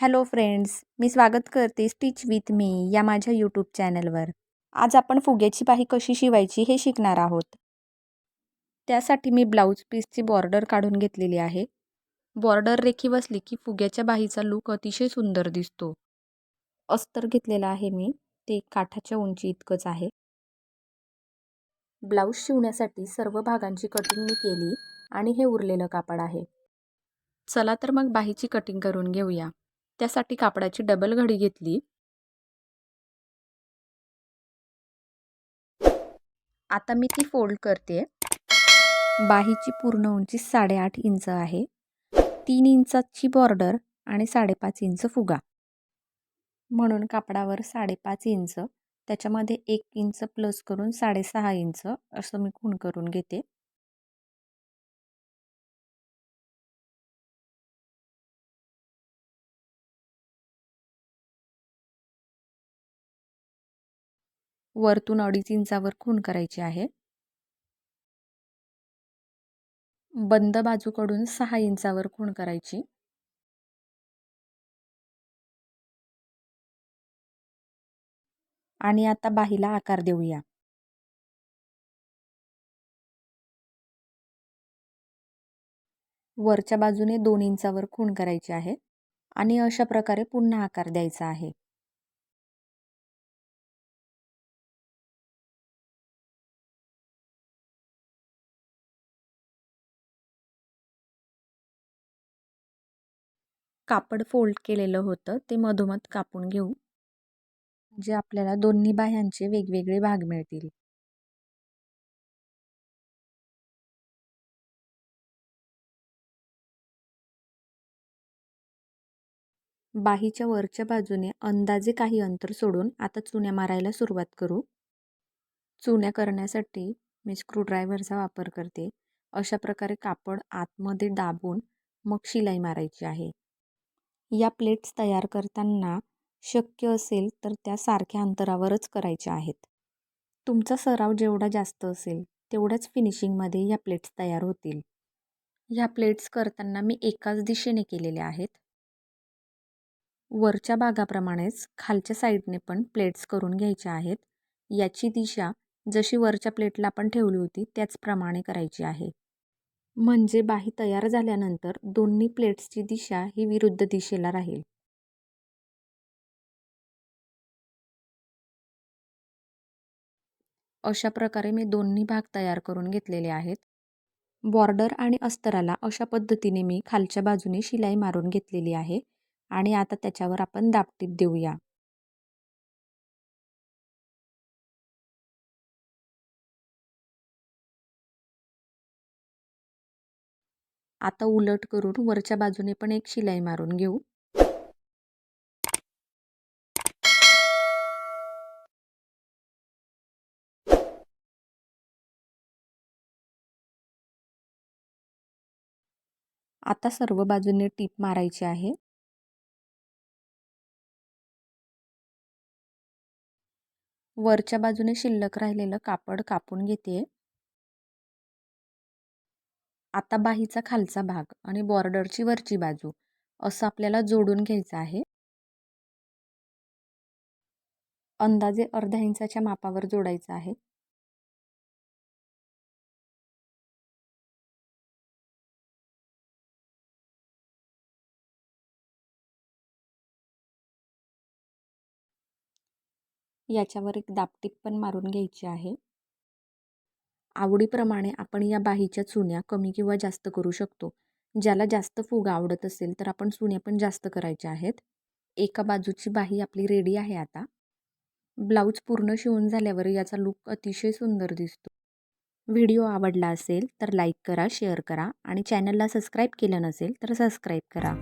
Hello friends मी स्वागत करते stitch with me या माझ्या यूट्यूब चॅनलवर. आज आपण फुग्याची बाही कशी शिवायची हे शिकणार आहोत. त्यासाठी मी ब्लाऊज पीसची बॉर्डर काढून घेतलेली आहे. बॉर्डर रेखी बसली की फुग्याच्या बाहीचा लूक अतिशय सुंदर दिसतो. अस्तर घेतलेला आहे मी ते काठाच्या उंची इतकंच आहे. ब्लाऊज शिवण्यासाठी सर्व भागांची कटिंग मी केली आणि हे उरलेलं कापड आहे. चला तर मग बाहीची कटिंग करून घेऊया. त्यासाठी कापडाची डबल घडी घेतली. आता मी ती फोल्ड करते. बाहीची पूर्ण उंची साडेआठ इंच आहे. तीन इंचाची बॉर्डर आणि साडेपाच इंच फुगा. म्हणून कापडावर साडेपाच इंच त्याच्यामध्ये एक इंच प्लस करून साडेसहा इंच असं मी खूण करून घेते. वरतून अडीच इंचावर खूण करायची आहे. बंद बाजूकडून सहा इंचावर खूण करायची. आणि आता बाहीला आकार देऊया. वरच्या बाजूने दोन इंचावर खूण करायची आहे. आणि अशा प्रकारे पुन्हा आकार द्यायचा आहे. कापड फोल्ड केलेलं होतं ते मधोमध कापून घेऊ. जे आपल्याला दोन्ही बाह्यांचे वेगवेगळे भाग मिळतील. बाहीच्या वरच्या बाजूने अंदाजे काही अंतर सोडून आता चुन्या मारायला सुरुवात करू. चुन्या करण्यासाठी मी स्क्रूड्रायव्हरचा वापर करते. अशा प्रकारे कापड आतमध्ये दाबून मग शिलाई मारायची आहे. या प्लेट्स तयार करताना शक्य असेल तर त्या सारख्या अंतरावरच करायच्या आहेत. तुमचा सराव जेवढा जास्त असेल तेवढ्याच फिनिशिंगमध्ये या प्लेट्स तयार होतील. ह्या प्लेट्स करताना मी एकाच दिशेने केलेल्या आहेत. वरच्या भागाप्रमाणेच खालच्या साईडने पण प्लेट्स करून घ्यायच्या आहेत. याची दिशा जशी वरच्या प्लेटला आपण ठेवली होती त्याचप्रमाणे करायची आहे. म्हणजे बाही तयार झाल्यानंतर दोन्ही प्लेट्सची दिशा ही विरुद्ध दिशेला राहील. अशा प्रकारे मी दोन्ही भाग तयार करून घेतलेले आहेत. बॉर्डर आणि अस्तराला अशा पद्धतीने मी खालच्या बाजूने शिलाई मारून घेतलेली आहे आणि आता त्याच्यावर आपण दापटीप देऊया. आता उलट करून वरच्या बाजूने पण एक शिलाई मारून घेऊ. आता सर्व बाजूने टीप मारायची आहे. वरच्या बाजूने शिल्लक राहिलेलं कापड कापून घेते. आता बाहीचा खालचा भाग आणि बॉर्डरची वरची बाजू असं आपल्याला जोडून घ्यायचं आहे. अंदाजे अर्ध्या इंचाच्या मापावर जोडायचं आहे. याच्यावर एक दापटीप पण मारून घ्यायची आहे. आवडीप्रमाणे आपण या बाहीच्या चुन्या कमी किंवा जास्त करू शकतो. ज्याला जास्त फुगा आवडत असेल तर आपण चुन्या पण जास्त करायच्या आहेत. एका बाजूची बाही आपली रेडी आहे आता. ब्लाऊज पूर्ण शिवून झाल्यावर याचा लुक अतिशय सुंदर दिसतो. व्हिडिओ आवडला असेल तर लाईक करा शेअर करा आणि चॅनलला सबस्क्राईब केलं नसेल तर सबस्क्राईब करा.